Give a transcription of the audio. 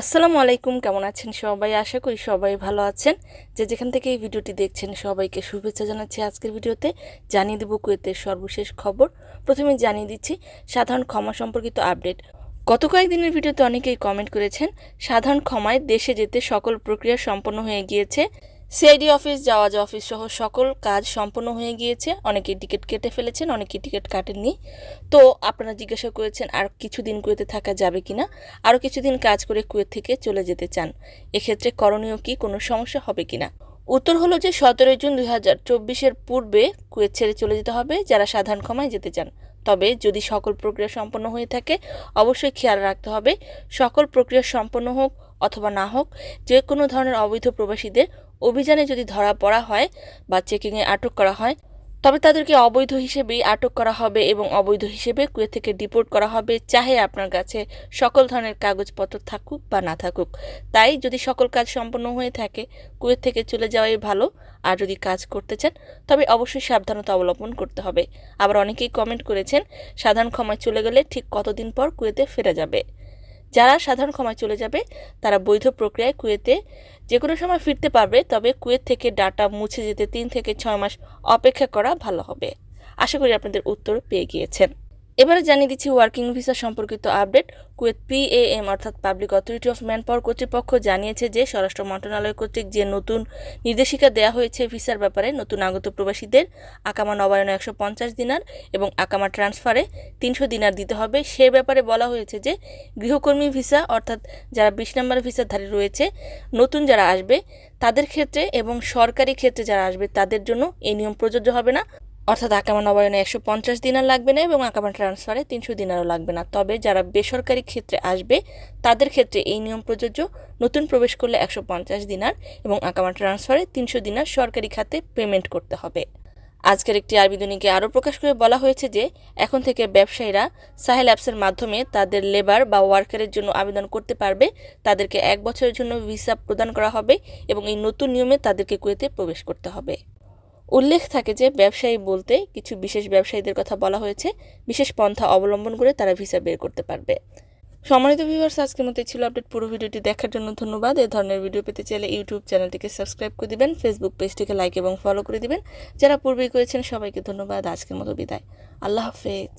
আসসালামু আলাইকুম, কেমন আছেন সবাই? আশা করি সবাই ভালো আছেন। যে যেখান থেকে এই ভিডিওটি দেখছেন, সবাইকে শুভেচ্ছা জানাচ্ছি আজকের ভিডিওতে। জানিয়ে দেবো কুয়েতের সর্বশেষ খবর। প্রথমে জানিয়ে দিচ্ছি, সাধারণ ক্ষমা সম্পর্কিত আপডেট। গত কয়েকদিনের ভিডিওতে অনেকেই কমেন্ট করেছেন, সাধারণ ক্ষমায় দেশে যেতে সকল প্রক্রিয়া সম্পন্ন হয়ে গিয়েছে। সিআইডি অফিস, যাওয়া যাওয়া অফিস সহ সকল কাজ সম্পন্ন হয়ে গিয়েছে। অনেকে টিকিট কেটে ফেলেছেন, অনেকে টিকিট কাটেননি। তো আপনারা জিজ্ঞাসা করেছেন, আর কিছুদিন কুয়েতে থাকা যাবে কি না আরও কিছুদিন কাজ করে কুয়েত থেকে চলে যেতে চান। এক্ষেত্রে করণীয় কি? কোনো সমস্যা হবে কিনা? উত্তর হলো যে, সতেরোই জুন দুই হাজার চব্বিশের পূর্বে কুয়েত ছেড়ে চলে যেতে হবে, যারা সাধারণ ক্ষমায় যেতে চান। তবে যদি সকল প্রক্রিয়া সম্পন্ন হয়ে থাকে, অবশ্যই খেয়াল রাখতে হবে, সকল প্রক্রিয়া সম্পন্ন হোক অথবা না হোক, যে কোনো ধরনের অবৈধ প্রবাসীদের অভিযানে যদি ধরা পড়া হয় বা চেকিংয়ে আটক করা হয়, তবে তাদেরকে অবৈধ হিসেবেই আটক করা হবে এবং অবৈধ হিসেবে কুয়েত থেকে ডিপোর্ট করা হবে, চাহে আপনার কাছে সকল ধরনের কাগজপত্র থাকুক বা না থাকুক। তাই যদি সকল কাজ সম্পন্ন হয়ে থাকে, কুয়েত থেকে চলে যাওয়াই ভালো। আর যদি কাজ করতে চান, তবে অবশ্যই সাবধানতা অবলম্বন করতে হবে। আবার অনেকেই কমেন্ট করেছেন, সাধারণ ক্ষমায় চলে গেলে ঠিক কতদিন পর কুয়েতে ফেরা যাবে? যারা সাধারণ ক্ষমায় চলে যাবে, তারা বৈধ প্রক্রিয়ায় কুয়েতে যে কোনো সময় ফিরতে পারবে, তবে কুয়েত থেকে ডাটা মুছে যেতে তিন থেকে ছয় মাস অপেক্ষা করা ভালো হবে। আশা করি আপনাদের উত্তর পেয়ে গিয়েছেন। এবারে জানিয়ে দিচ্ছি ওয়ার্কিং ভিসা সম্পর্কিত আপডেট কুয়েত পিএএম অর্থাৎ public authority of manpower কর্তৃপক্ষ জানিয়েছে যে স্বরাষ্ট্র মন্ত্রণালয় কর্তৃক যে নতুন নির্দেশিকা দেওয়া হয়েছে ভিসার ব্যাপারে, নতুন আগত প্রবাসীদের আকামা নবায়নে একশো পঞ্চাশ দিনার এবং আকামা ট্রান্সফারে তিনশো দিনার দিতে হবে। সে ব্যাপারে বলা হয়েছে যে গৃহকর্মী ভিসা, অর্থাৎ যারা বিশ নম্বর ভিসাধারী রয়েছে, নতুন যারা আসবে তাদের ক্ষেত্রে এবং সরকারি ক্ষেত্রে যারা আসবে তাদের জন্য এই নিয়ম প্রযোজ্য হবে না। অর্থাৎ আকামা নবায়নে একশো পঞ্চাশ দিনার লাগবে না এবং আকামা ট্রান্সফারে তিনশো দিনারও লাগবে না। তবে যারা বেসরকারি ক্ষেত্রে আসবে, তাদের ক্ষেত্রে এই নিয়ম প্রযোজ্য। নতুন প্রবেশ করলে একশো পঞ্চাশ দিনার এবং আকামা ট্রান্সফারে তিনশো দিনার সরকারি খাতে পেমেন্ট করতে হবে। আজকের একটি আবেদনীকে আরও প্রকাশ করে বলা হয়েছে যে, এখন থেকে ব্যবসায়ীরা সাহেল অ্যাপসের মাধ্যমে তাদের লেবার বা ওয়ার্কারের জন্য আবেদন করতে পারবে। তাদেরকে এক বছরের জন্য ভিসা প্রদান করা হবে এবং এই নতুন নিয়মে তাদেরকে কুয়েতে প্রবেশ করতে হবে। উল্লেখ থাকে যে ব্যবসায়ী বলতে কিছু বিশেষ ব্যবসায়ীদের কথা বলা হয়েছে, বিশেষ পন্থা অবলম্বন করে তারা ভিসা বের করতে পারবে। সম্মানিত ভিউয়ার্স আজকের মতো ছিল আপডেট পুরো ভিডিওটি দেখার জন্য ধন্যবাদ। এ ধরনের ভিডিও পেতে চাইলে ইউটিউব চ্যানেলটিকে সাবস্ক্রাইব করে দিবেন ফেসবুক পেজটিকে লাইক এবং ফলো করে দিবেন। যারা পূর্বেই করেছেন, সবাইকে ধন্যবাদ। আজকের মতো বিদায়। আল্লাহ হাফেজ।